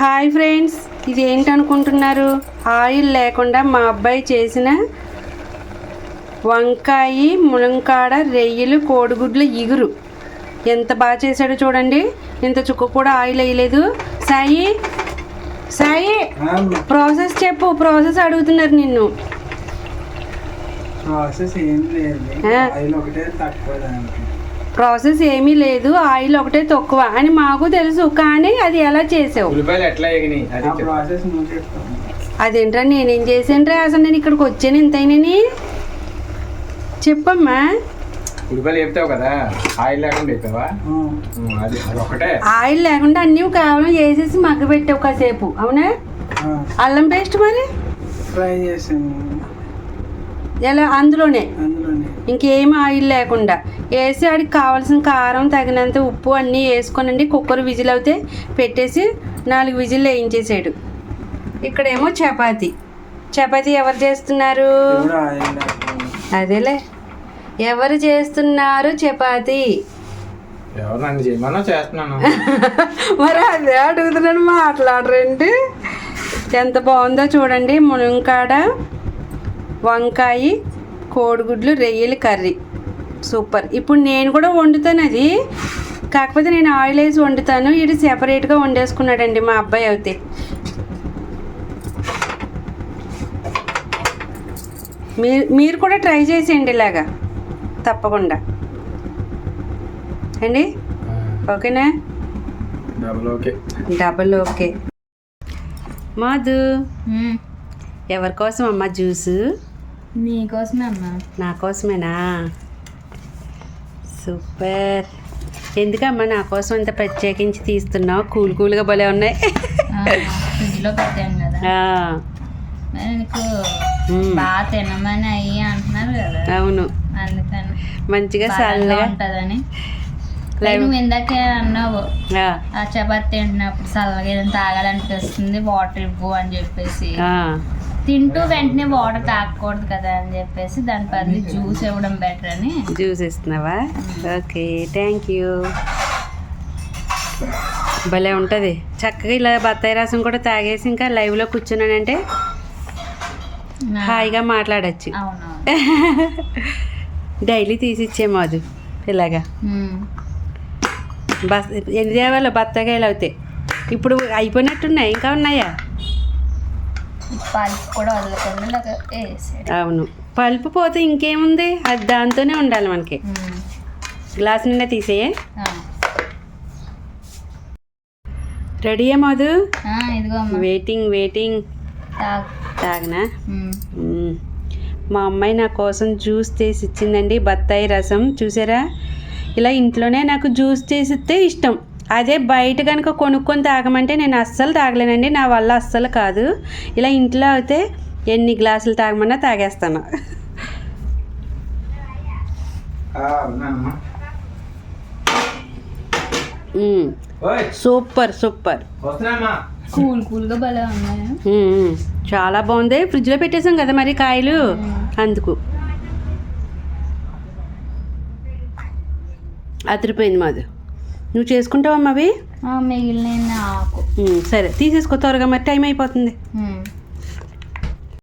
Hi friends ఇది ఏంటనుకుంటున్నారు oil లేకుండా మా అబ్బాయి చేసిన వంకాయ ములంకాడ రెయ్యలు కోడిగుడ్లు ఇగురు. ఎంత బాగా చేశాడో చూడండి. ఇంత చుక్క కూడా ఆయిల్ వేయలేదు. సాయి సాయి ప్రాసెస్ చెప్పు ప్రాసెస్ అడుగుతున్నారు నిన్ను. ప్రాసెస్ ఏం లేదు. ఆయిల్ ఒకటే తక్కువ ప్రాసెస్ ఏమీ లేదు ఆయిల్ ఒకటే తక్కువ అని మాకు తెలుసు కానీ అది ఎలా చేసావు? అదేంట్రా నేనేం చేశానురా? అసలు నేను ఇక్కడికి వచ్చాను ఇంతైనని చెప్పమ్మా. ఉల్లిపాయలు చెప్తావు కదా ఆయిల్ లేకుండా చెప్పావా ఉమ్, అది అది ఒకటే. ఆయిల్ లేకుండా అన్నీ కేవలం వేసేసి మగ్గ పెట్టావు కాసేపు అవునా? అల్లం పేస్ట్ మరి? ఫ్రై చేసాను ఎలా? అందులోనే. ఇంకేం ఆయిల్ లేకుండా. వేసి ఆడికి కావాల్సిన కారం తగినంత ఉప్పు అన్నీ వేసుకొనండి. కుక్కర్ విజిల్ అవుతే పెట్టేసి నాలుగు విజిల్ వేయించేసాడు. ఇక్కడేమో చపాతి. చపాతి ఎవరు చేస్తున్నారు? అదేలే. ఎవరు చేస్తున్నారు చపాతి? ఎవరు నన్ను చేయమన్నా చేస్తున్నాను. మరి అదే అడుగుతున్నాను మాట్లాడరండి. ఎంత బాగుందో చూడండి మునక్కాడ వంకాయ కోడిగుడ్లు రొయ్యలు కర్రీ. సూపర్. ఇప్పుడు నేను కూడా వండుతాను అది. కాకపోతే నేను ఆయిల్ వేసి వండుతాను. ఇది సెపరేట్గా వండేసుకున్నాడండి మా అబ్బాయి అయితే. మీరు మీరు కూడా ట్రై చేసేయండి ఇలాగా. తప్పకుండా. అండి? ఓకేనా? Double okay double okay Madhu. ఎవరి కోసం అమ్మ జ్యూసు? నీకోసమే అమ్మా నా కోసమేనా? సూపర్. ఎందుకమ్మా నా కోసం ఇంత ప్రత్యేకించి తీస్తున్నావు? కూల్ కూల్గా భలే ఉన్నాయి. ఫ్రిడ్జ్లో పెట్టాను కదా. నీకు. బాగా తినమని అయ్యి అంటున్నారు కదా. అవును. అందుకని మంచిగా చల్లగా ఉంటుందని. నువ్వు ఇందాకే అన్నావు. ఆ, చపాతి తింటున్నప్పుడు చల్లగా ఏదైనా తాగాలనిపిస్తుంది వాటర్ ఇవ్వు అని చెప్పేసి. తింటూ వెంటనే వాటర్ తాగకూడదు కదా అని చెప్పేసి దాని బదులు జ్యూస్ ఇవ్వడం బెటర్ అని. జ్యూస్ ఇస్తున్నావా? ఓకే థ్యాంక్ యూ భలే ఉంటుంది. చక్కగా ఇలా బత్తాయి రసం కూడా తాగేసి ఇంకా లైవ్లో కూర్చున్నానంటే హాయిగా మాట్లాడచ్చు. డైలీ తీసిచ్చే మాదు ఇలాగా. బస్ ఎన్ని దేవాలో బత్తకాయలు అవుతాయి. ఇప్పుడు అయిపోయినట్టున్నాయి ఇంకా ఉన్నాయా? పల్పు కూడా వదలకుండా అవును. పల్పు పోతే ఇంకేముంది? అది దాంతోనే ఉండాలి మనకి. గ్లాస్ నిండా తీసేయే. ఇదిగో అమ్మ. Waiting waiting. తాగు. తాగనా. మా అమ్మాయి నా కోసం జ్యూస్ చేసి ఇచ్చిందండి బత్తాయి రసం. చూసారా? ఇలా ఇంట్లోనే నాకు జ్యూస్ చేసి ఇస్తే ఇష్టం. అదే బయట కనుక కొనుక్కొని తాగమంటే నేను అస్సలు తాగలేనండి. నా వల్ల అస్సలు కాదు. ఇలా ఇంట్లో అయితే ఎన్ని గ్లాసులు తాగమన్నా తాగేస్తాను. Super super. కూల్ కూల్గా భలే ఉన్నాయి? మ్మ్, మ్మ్. చాలా బాగుంది. ఫ్రిడ్జ్లో పెట్టేసాం కదా మరి కాయలు? అందుకు. అదిరిపోయింది మాది. నువ్వు చేసుకుంటావమ్మా అవి మిగిలిన ఆకు సరే తీసేసుకో త్వరగా మరి. టైం అయిపోతుంది.